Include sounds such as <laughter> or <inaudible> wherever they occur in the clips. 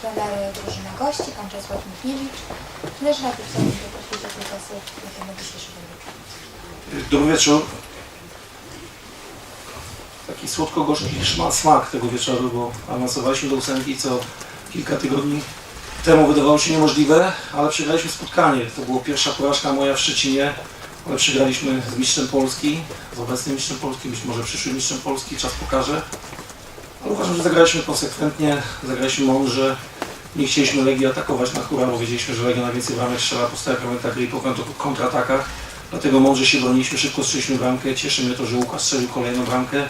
Trener drużyny gości, pan Czesław Michniewicz. Trenerze najpierw chciałbym poprosić o kilka słów na dzisiejszego meczu. Dobry wieczór. Taki słodko-gorzki smak tego wieczoru, bo awansowaliśmy do ósemki, co kilka tygodni temu wydawało się niemożliwe, ale przegraliśmy spotkanie. To była pierwsza porażka moja w Szczecinie, ale przegraliśmy z mistrzem Polski, z obecnym mistrzem Polski, być może przyszłym mistrzem Polski, czas pokaże. Ale uważam, że zagraliśmy konsekwentnie, zagraliśmy mądrze. Nie chcieliśmy Legii atakować na hura, bo wiedzieliśmy, że Legia najwięcej bramek strzela po stałych i po kontr- kontratakach. Dlatego mądrze się broniliśmy, szybko strzeliśmy bramkę. Cieszy mnie to, że Łukasz strzelił kolejną bramkę.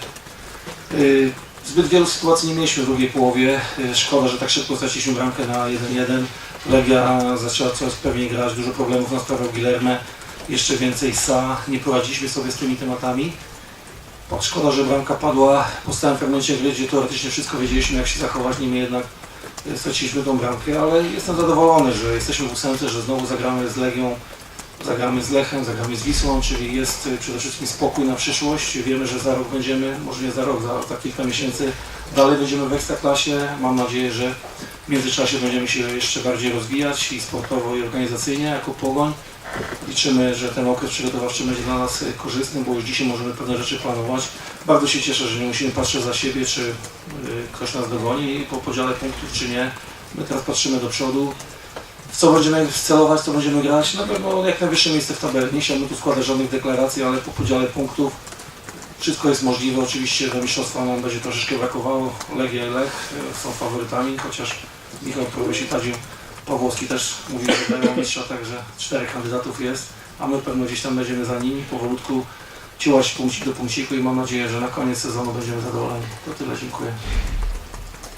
Yy, Zbyt wielu sytuacji nie mieliśmy w drugiej połowie. Yy, Szkoda, że tak szybko straciliśmy bramkę na 1-1. Legia zaczęła coraz pewniej grać, dużo problemów nam sprawiał Guilherme. Jeszcze więcej Sa. Nie poradziliśmy sobie z tymi tematami. Szkoda, że bramka padła po stałym fragmencie gry, gdzie teoretycznie wszystko wiedzieliśmy, jak się zachować, niemniej jednak yy, straciliśmy tą bramkę, ale jestem zadowolony, że jesteśmy w ósemce, że znowu zagramy z Legią Zagramy z Lechem, zagramy z Wisłą, czyli jest y, przede wszystkim spokój na przyszłość. Wiemy, że za rok będziemy, może nie za rok, za, za kilka miesięcy dalej będziemy w Ekstraklasie. Mam nadzieję, że w międzyczasie będziemy się jeszcze bardziej rozwijać i sportowo i organizacyjnie jako Pogoń. Liczymy, że ten okres przygotowawczy będzie dla nas korzystny, bo już dzisiaj możemy pewne rzeczy planować. Bardzo się cieszę, że nie musimy patrzeć za siebie, czy y, ktoś nas dogoni po podziale punktów, czy nie. My teraz patrzymy do przodu, w co będziemy celować, co będziemy grać. Na pewno jak najwyższe miejsce w tabeli. Nie chciałbym tu składać żadnych deklaracji, ale po podziale punktów wszystko jest możliwe. Oczywiście do mistrzostwa nam będzie troszeczkę brakowało. Legia i Lech e, są faworytami, chociaż Michał Próbuś i Tadziu Pawłowski też mówił, że dają mistrza, także czterech kandydatów jest, a my pewno gdzieś tam będziemy za nimi powolutku ciłać punkcik do punkciku i mam nadzieję, że na koniec sezonu będziemy zadowoleni. To tyle, dziękuję.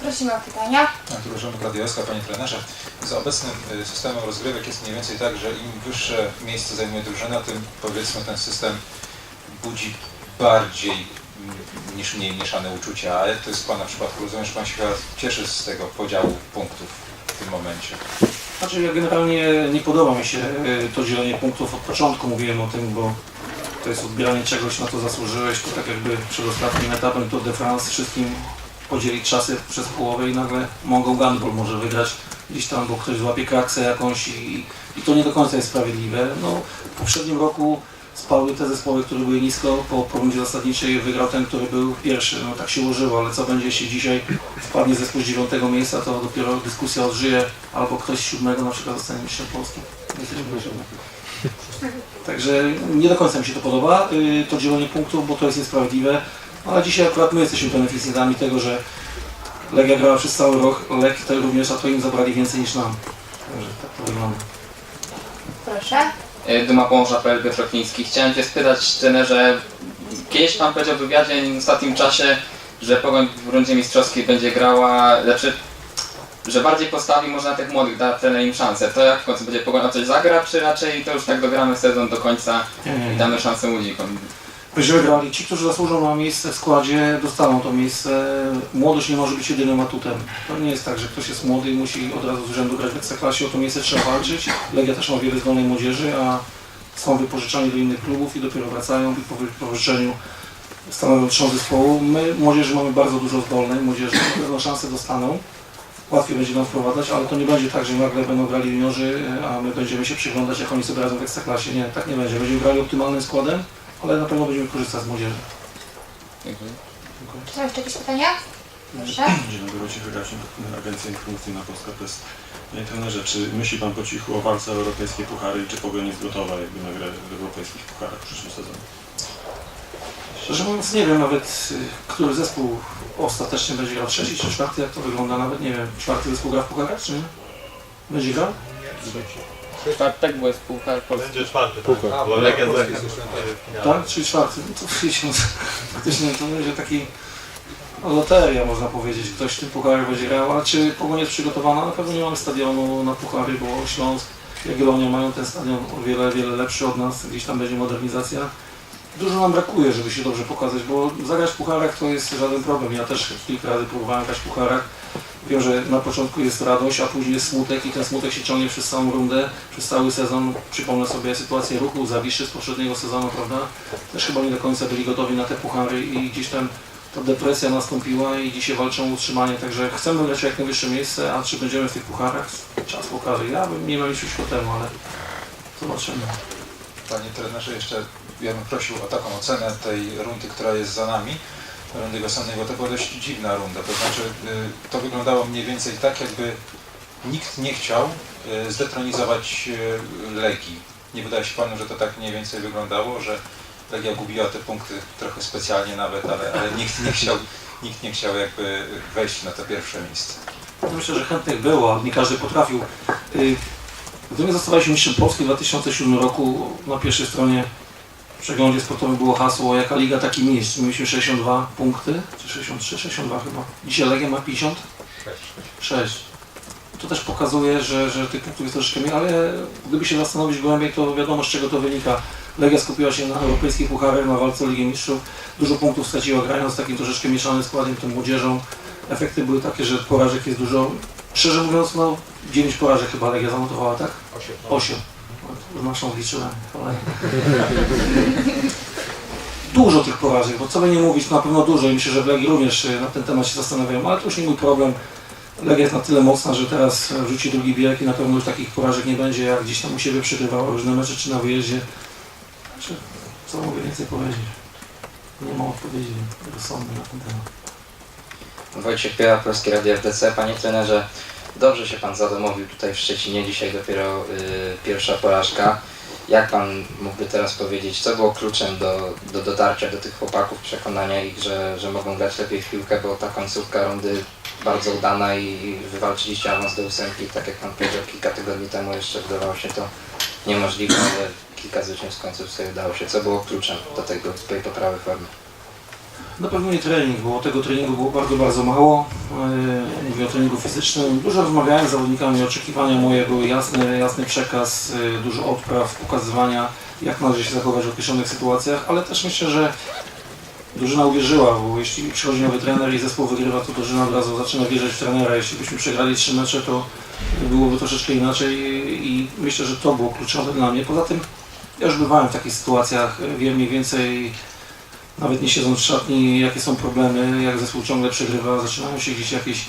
Prosimy o pytania. Artur Rząd Radiowska, Panie Trenerze. Z obecnym y, systemem rozgrywek jest mniej więcej tak, że im wyższe miejsce zajmuje drużyna, tym powiedzmy ten system budzi bardziej niż mniej mieszane uczucia. A jak to jest Pana przypadku? Rozumiem, że Pan się cieszy z tego podziału punktów w tym momencie. Znaczy ja generalnie nie podoba mi się y, to dzielenie punktów od początku, mówiłem o tym, bo to jest odbieranie czegoś, na co zasłużyłeś, to tak jakby przed ostatnim etapem Tour de France wszystkim podzielić czasy przez połowę i nagle Mongol Gumball może wygrać gdzieś tam, bo ktoś złapie kraksę jakąś i, i to nie do końca jest sprawiedliwe. No, w poprzednim roku spały te zespoły, które były nisko, po, po rundzie zasadniczej wygrał ten, który był pierwszy. No tak się ułożyło, ale co będzie, jeśli dzisiaj wpadnie zespół z dziewiątego miejsca, to dopiero dyskusja odżyje, albo ktoś z siódmego na przykład zostanie mistrzem Polski. Także nie do końca mi się to podoba, yy, to dzielenie punktów, bo to jest niesprawiedliwe, ale dzisiaj akurat my jesteśmy beneficjentami tego, że Legia grała przez cały rok, Lech to również, a to im zabrali więcej niż nam. Także tak to wygląda. Proszę. E, Duma Pomorza PL Piotr Okliński. Chciałem Cię spytać, trenerze, kiedyś Pan powiedział w wywiadzie w ostatnim czasie, że Pogoń w rundzie mistrzowskiej będzie grała, znaczy, że bardziej postawi może na tych młodych, da trener im szansę. To jak w końcu będzie Pogoń o coś zagra, czy raczej to już tak dogramy sezon do końca i nie. damy szansę młodzikom? Będziemy grali. Ci, którzy zasłużą na miejsce w składzie, dostaną to miejsce. Młodość nie może być jedynym atutem. To nie jest tak, że ktoś jest młody i musi od razu z rzędu grać w Ekstraklasie. O to miejsce trzeba walczyć. Legia też ma wiele zdolnej młodzieży, a są wypożyczani do innych klubów i dopiero wracają i po wypożyczeniu stanowią trzon zespołu. My młodzieży mamy bardzo dużo zdolnej młodzieży, na pewno szansę dostaną. Łatwiej będzie nam wprowadzać, ale to nie będzie tak, że nagle będą grali juniorzy, a my będziemy się przyglądać, jak oni sobie radzą w Ekstraklasie. Nie, tak nie będzie. Będziemy grali optymalnym składem, ale na pewno będziemy korzystać z młodzieży. Dziękuję. Czy są jeszcze jakieś pytania? Proszę. Dzień dobry, Wojciech Wygasin, Agencja Informacyjna Polska Press. Panie trenerze, czy myśli Pan po cichu o walce o europejskie puchary i czy Pogoń jest gotowa jakby na grę w europejskich pucharach w przyszłym sezonie? Szczerze mówiąc nie wiem nawet, który zespół ostatecznie będzie grał, trzeci czy czwarty, jak to wygląda, nawet nie wiem. Czwarty zespół gra w pucharach, czy nie? Będzie grał? Czwartek, bo jest Puchar Polski. Będzie czwarty, tak? A, bo Legia z Lechem. Tak? Czyli czwarty. No to wiecie, no, faktycznie to będzie taki no, loteria, można powiedzieć. Ktoś w tym pucharze będzie grał, a czy Pogoń jest przygotowana? Na pewno nie mamy stadionu na puchary, bo Śląsk, Jagiellonia mają ten stadion o wiele, wiele lepszy od nas, gdzieś tam będzie modernizacja. Dużo nam brakuje, żeby się dobrze pokazać, bo zagrać w pucharach to jest żaden problem. Ja też kilka razy próbowałem grać w pucharach. Wiem, że na początku jest radość, a później jest smutek i ten smutek się ciągnie przez całą rundę, przez cały sezon. Przypomnę sobie sytuację ruchu, zawiszy z poprzedniego sezonu, prawda? Też chyba nie do końca byli gotowi na te puchary i gdzieś tam ta depresja nastąpiła i dzisiaj walczą o utrzymanie, także chcemy lecieć jak najwyższe miejsce, a czy będziemy w tych pucharach, czas pokaże. Ja bym nie miał nic przeciwko temu, ale zobaczymy. Panie trenerze, jeszcze ja bym prosił o taką ocenę tej rundy, która jest za nami, rundy bo to była dość dziwna runda. To znaczy, y, to wyglądało mniej więcej tak, jakby nikt nie chciał y, zdetronizować y, Legii. Nie wydaje się Panu, że to tak mniej więcej wyglądało, że Legia gubiła te punkty trochę specjalnie nawet, ale, ale nikt nie chciał, nikt nie chciał jakby wejść na to pierwsze miejsce. Myślę, że chętnych było, nie każdy potrafił. Y, Gdy my zostawaliśmy mistrzem Polski w 2007 roku, na pierwszej stronie w przeglądzie sportowym było hasło jaka liga, taki mistrz. Mieliśmy 62 punkty, czy 63, 62 chyba. Dzisiaj Legia ma 56. To też pokazuje, że, że tych punktów jest troszeczkę mniej, ale gdyby się zastanowić głębiej, to wiadomo z czego to wynika. Legia skupiła się na europejskich pucharach, na walce o Ligę Mistrzów. Dużo punktów straciła grając z takim troszeczkę mieszanym składem, tą młodzieżą. Efekty były takie, że porażek jest dużo. Szczerze mówiąc, no 9 porażek chyba Legia zanotowała, tak? 8. 8. Naszą liczyłem. ale- Dużo tych porażek, bo co by nie mówić, na pewno dużo i myślę, że w Legii również y, na ten temat się zastanawiają, ale to już nie mój problem. Legia jest na tyle mocna, że teraz e, rzuci drugi bieg i na pewno już takich porażek nie będzie, jak gdzieś tam u siebie przegrywała różne mecze czy na wyjeździe. Znaczy, co mogę więcej powiedzieć? Nie mam odpowiedzi rozsądnej na ten temat. Wojciech Piela, Polskie Radio FDC. Panie trenerze, dobrze się Pan zadomowił tutaj w Szczecinie. Dzisiaj dopiero y, pierwsza porażka. Jak Pan mógłby teraz powiedzieć, co było kluczem do, do dotarcia do tych chłopaków, przekonania ich, że, że mogą grać lepiej w piłkę, bo ta końcówka rundy bardzo udana i wywalczyliście awans do ósemki, tak jak Pan powiedział kilka tygodni temu jeszcze wydawało się to niemożliwe, ale kilka zwycięstw w końcu sobie udało się. Co było kluczem do tego, tej poprawy formy? Na pewno nie trening, bo tego treningu było bardzo, bardzo mało. Yy, Mówię o treningu fizycznym. Dużo rozmawiałem z zawodnikami, oczekiwania moje były jasny, jasny przekaz, yy, dużo odpraw, pokazywania, jak należy się zachować w określonych sytuacjach, ale też myślę, że drużyna uwierzyła, bo jeśli przychodzi nowy trener i zespół wygrywa, to drużyna od razu zaczyna wierzyć w trenera. Jeśli byśmy przegrali trzy mecze, to byłoby troszeczkę inaczej i myślę, że to było kluczowe dla mnie. Poza tym ja już bywałem w takich sytuacjach, wiem mniej więcej nawet nie siedząc w szatni, jakie są problemy, jak zespół ciągle przegrywa, zaczynają się gdzieś jakieś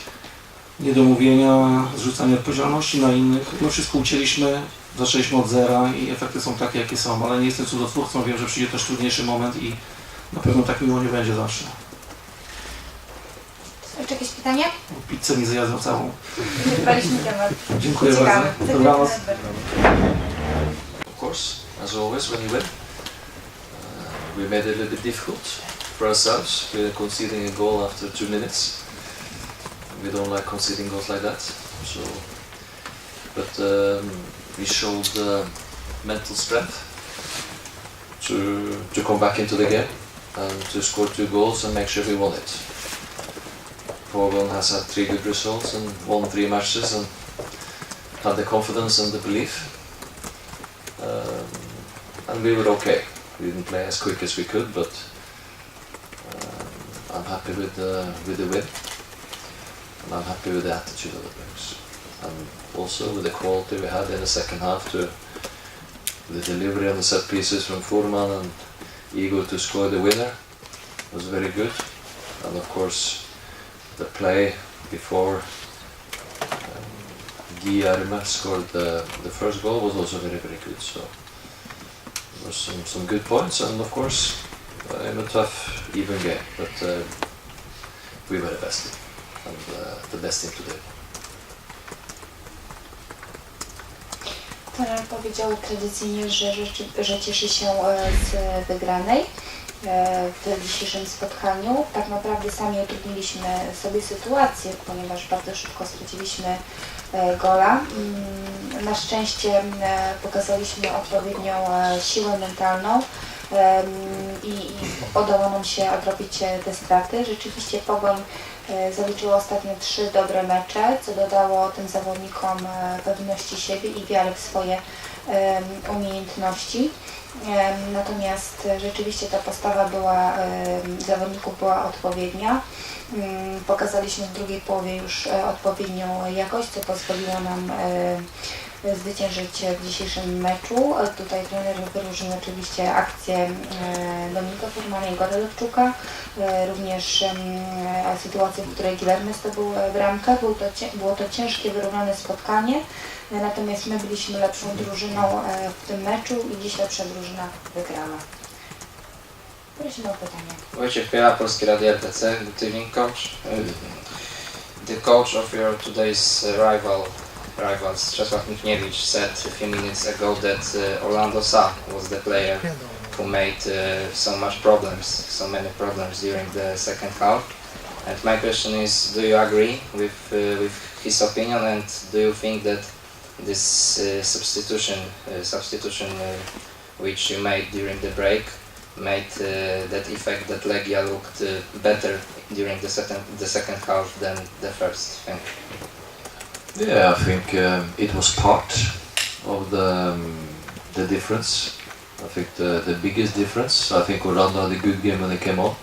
niedomówienia, zrzucanie odpowiedzialności na innych. My wszystko ucięliśmy, zaczęliśmy od zera i efekty są takie, jakie są, ale nie jestem cudotwórcą, wiem, że przyjdzie też trudniejszy moment i na pewno tak miło nie będzie zawsze. Czy jakieś pytania? Pizzę mi zjadł całą. Wybraliśmy temat. Dziękuję Ciekawy. bardzo. Dobranoc. of course, as always, when you win. We made it a little bit difficult for ourselves. We're conceding a goal after two minutes. We don't like conceding goals like that. So, but um, we showed uh, mental strength to to come back into the game and to score two goals and make sure we won it. Pogon has had three good results and won three matches and had the confidence and the belief um, and we were okay. We didn't play as quick as we could, but um, I'm happy with the with the win, and I'm happy with the attitude of the players, and also with the quality we had in the second half to the delivery on the set pieces from Foreman and Igor to score the winner was very good, and of course the play before um, Guillermo scored the, the first goal was also very very good. So there was some, some good points, and of course uh, in a tough even game, but uh, we were the best and uh, the best team today. Trener powiedział tradycyjnie, że, że cieszy się e, z wygranej e, w dzisiejszym spotkaniu. Tak naprawdę sami utrudniliśmy sobie sytuację, ponieważ bardzo szybko straciliśmy gola. Mm, Na szczęście m, e, pokazaliśmy odpowiednią e, siłę mentalną i, udało nam się odrobić e, te straty. Rzeczywiście Pogoń e, zaliczyło ostatnio trzy dobre mecze, co dodało tym zawodnikom e, pewności siebie i wiary w swoje umiejętności. Natomiast rzeczywiście ta postawa była, zawodników była odpowiednia. Pokazaliśmy w drugiej połowie już e, odpowiednią jakość, co pozwoliło nam e, zwyciężyć w dzisiejszym meczu. Tutaj trener wyróżnił oczywiście akcję e, Dominika Furmana i Igora Lewczuka, e, również e, sytuację, w której Guillermo zdobył bramkę. Był to, było to ciężkie, wyrównane spotkanie, natomiast my byliśmy lepszą drużyną w tym meczu i dziś lepsza drużyna wygrała. Prosimy o pytanie. Wojciech Piela, Polskie Radio LTC, good evening coach. The coach of your today's rival, rivals, Czesław Michniewicz, said a few minutes ago that uh, Orlando Sa was the player who made uh, so much problems, so many problems during the second half. And my question is, do you agree with, uh, with his opinion and do you think that this uh, substitution, uh, substitution uh, which you made during the break made uh, that effect that Legia looked uh, better during the second the second half than the first. Thank you. Yeah, I think um, it was part of the um, the difference. I think the, the biggest difference. I think Orlando had a good game when he came on.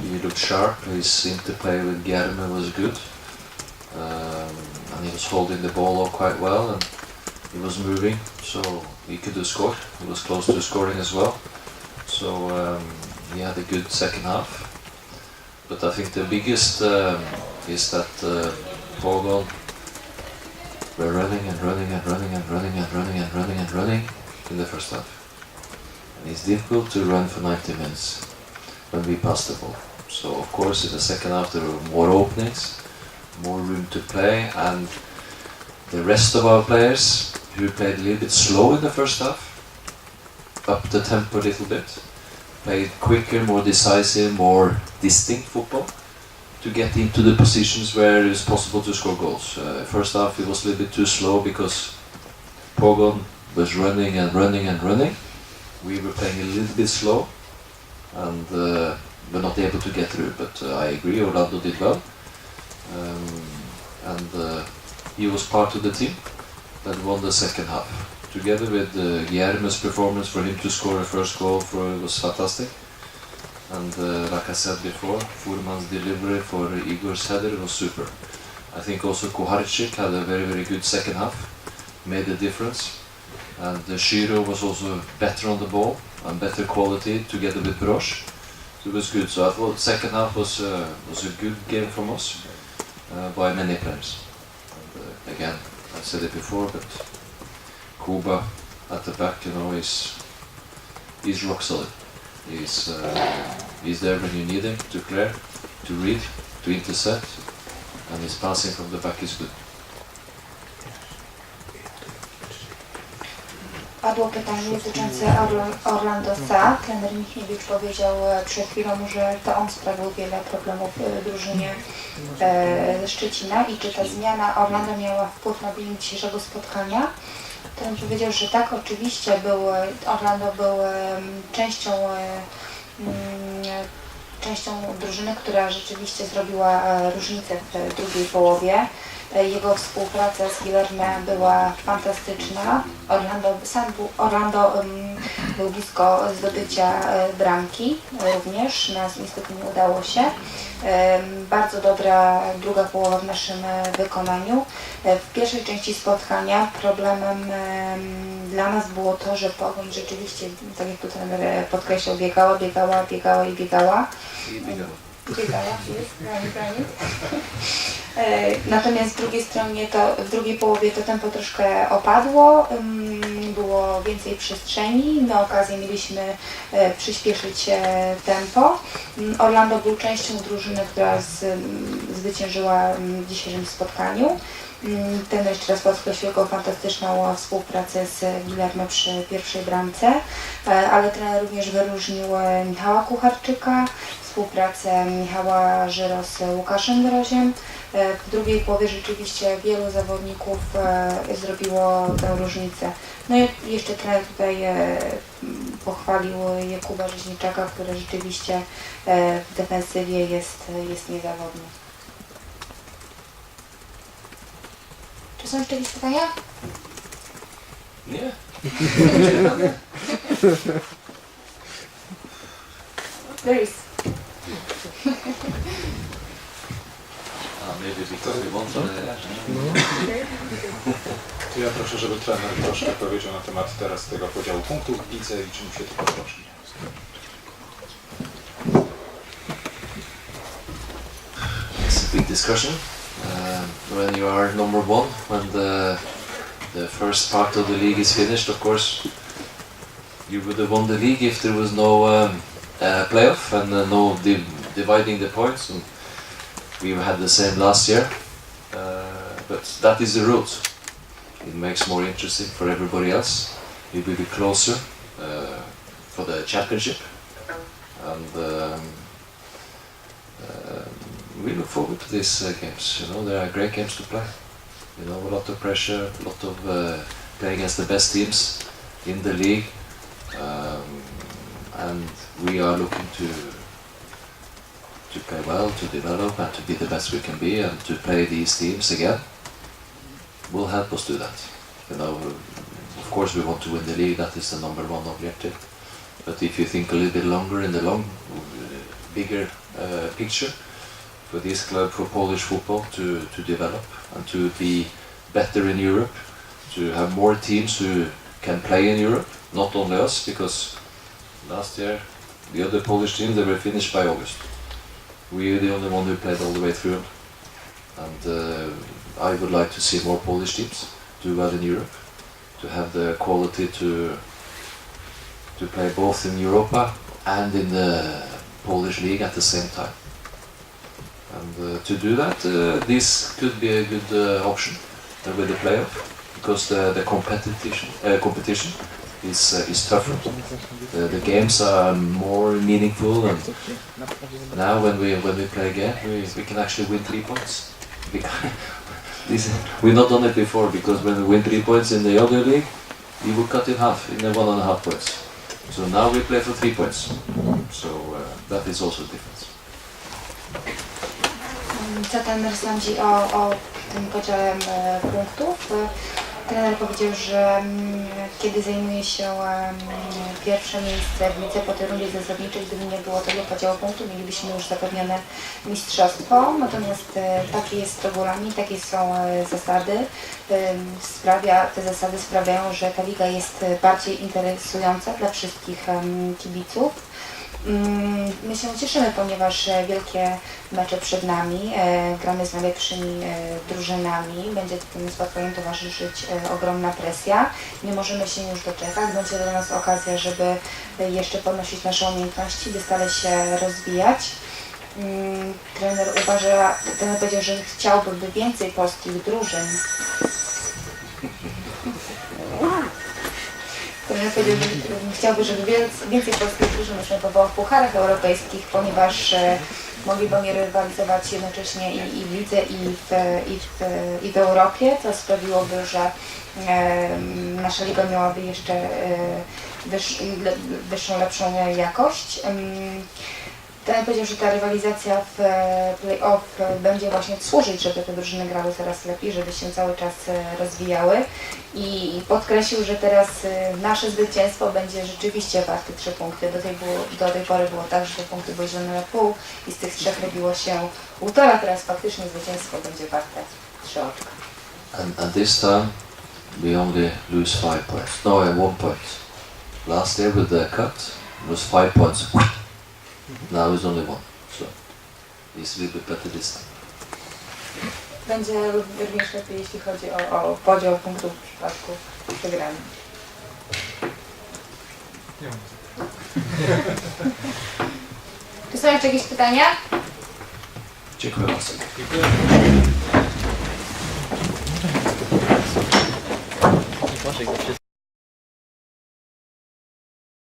He looked sharp. His interplay with Guillermo was good, um, and he was holding the ball up quite well, and he was moving, so he could have scored. He was close to scoring as well. So um, he had a good second half. But I think the biggest um, is that uh, Pogon we're running and running and running and running and running and running and running in the first half. And it's difficult to run for 90 minutes when we pass the ball. So of course in the second half there were more openings, more room to play and the rest of our players who played a little bit slow in the first half, up the tempo a little bit, played quicker, more decisive, more distinct football to get into the positions where it's possible to score goals. Uh, first half it was a little bit too slow because Pogon was running and running and running. We were playing a little bit slow and uh, were not able to get through. But uh, I agree, Orlando did well. Um, and uh, he was part of the team that won the second half. Together with uh, Guillermo's performance for him to score a first goal for was fantastic. And uh, like I said before, Furman's delivery for Igor's header was super. I think also Kuharczyk had a very very good second half, made a difference. And uh, Shiro was also better on the ball and better quality together with Brosh. So it was good. So I thought second half was uh, was a good game from us uh, by many players. And, uh, again, I said it before, but Kuba at the back, you know, is he's rock solid. He's uh, he's there when you need him to clear, to read, to intercept, and his passing from the back is good. Padło pytanie dotyczące Orla- Orlando Sa. Trener Michniewicz powiedział e, przed chwilą, że to on sprawił wiele problemów e, drużynie e, ze Szczecina i czy ta zmiana Orlando miała wpływ na bieg dzisiejszego spotkania. Trener powiedział, że tak, oczywiście był, e, Orlando był e, częścią, e, mm, częścią drużyny, która rzeczywiście zrobiła różnicę w drugiej połowie. E, Jego współpraca z Guillermem była fantastyczna. Orlando, sam był, Orlando był blisko zdobycia e, bramki e, również. Nas niestety nie udało się. Bardzo dobra druga połowa w naszym wykonaniu. W pierwszej części spotkania problemem em, dla nas było to, że Pogoń rzeczywiście, tak jak tu trener podkreślał, biegała, biegała, biegała i biegała. Biegała, jest, granic, granic. <laughs> E, Natomiast w drugiej stronie to, w drugiej połowie to tempo troszkę opadło, było więcej przestrzeni, my okazję mieliśmy e, przyspieszyć tempo. Ym, Orlando był częścią drużyny, która z, zwyciężyła w dzisiejszym spotkaniu. Ym, Ten jeszcze raz podkreślił jego fantastyczną współpracę z Guillermo przy pierwszej bramce, e, ale trener również wyróżnił Michała Kucharczyka, współpracę Michała Żyro z Łukaszem Mroziem. E, W drugiej połowie rzeczywiście wielu zawodników e, zrobiło tę różnicę. No i jeszcze trener tutaj e, pochwalił Jakuba Rzeźniczaka, który rzeczywiście w defensywie jest, jest niezawodny. Czy są jeszcze jakieś pytania? Nie. <laughs> There is. Uh, maybe because we want to. Ja proszę, żeby trener troszkę powiedział na temat teraz tego podziału punktów w lidze i czym się to różni. It's a big discussion. Um, when you are number one, when the the first part of the league is finished, of course, you would have won the league if there was no um, uh, playoff and uh, no div- dividing the points. And we had the same last year, uh, but that is the rules. It makes more interesting for everybody else. We will be closer uh, for the championship, and. Um, um, we look forward to these uh, games. You know, there are great games to play. You know, a lot of pressure, a lot of uh, play against the best teams in the league, um, and we are looking to to play well, to develop, and to be the best we can be, and to play these teams again will help us do that. You know, of course, we want to win the league. That is the number one objective. But if you think a little bit longer in the long, bigger uh, picture, for this club for Polish football to, to develop and to be better in Europe, to have more teams who can play in Europe, not only us, because last year the other Polish teams they were finished by August. We are the only one who played all the way through, and uh, I would like to see more Polish teams do well in Europe, to have the quality to to play both in Europa and in the Polish league at the same time. And uh, to do that, uh, this could be a good uh, option with the playoff because the, the competition uh, competition is uh, is tougher. The, the games are more meaningful, and now when we when we play again, we, we can actually win three points. <laughs> This, we've not done it before because when we win three points in the other league, we will cut in half in the one and a half points. So now we play for three points. So uh, that is also a difference. Co trener sądzi o, o tym punktów? Trener powiedział, że mm, kiedy zajmuje się pierwsze miejsce w lidze po tej rundzie zasadniczej, gdyby nie było tego podziału punktów, mielibyśmy już zapewnione mistrzostwo. Natomiast e, taki jest regulamin, takie są e, zasady. Sprawia, te zasady sprawiają, że ta liga jest e, bardziej interesująca dla wszystkich kibiców. Mm, My się cieszymy, ponieważ e, wielkie mecze przed nami, e, gramy z najlepszymi e, drużynami, będzie tym spotkaniom towarzyszyć ogromna presja. Nie możemy się już doczekać, będzie dla nas okazja, żeby jeszcze podnosić nasze umiejętności, by stale się rozwijać. Mm, Trener uważa, trener powiedział, że chciałby by więcej polskich drużyn. Powiedział, że chciałby, żeby więcej, polskich drużyn występowało w pucharach europejskich, ponieważ e, mogliby rywalizować jednocześnie i, i w lidze, i w, i, w, i w Europie, co sprawiłoby, że nasza liga miałaby jeszcze e, wyższą, lepszą jakość. Ten powiedział, że ta rywalizacja w e, play-off e, będzie właśnie służyć, żeby te drużyny grały coraz lepiej, żeby się cały czas e, rozwijały i podkreślił, że teraz nasze zwycięstwo będzie rzeczywiście warte trzy punkty. Do tej, było, do tej pory było tak, że te punkty były zielone na pół i z tych trzech robiło się półtora, teraz faktycznie zwycięstwo będzie warte trzy oczka. And, and this time we only lose five points. No, uh, one point. Last year with the cut was five points. Now it's only one. So it's a little bit better this time. Będzie również lepiej, jeśli chodzi o, o podział punktów w przypadku przegranych. <laughs> Czy są jeszcze jakieś pytania? Dziękuję bardzo. Proszę,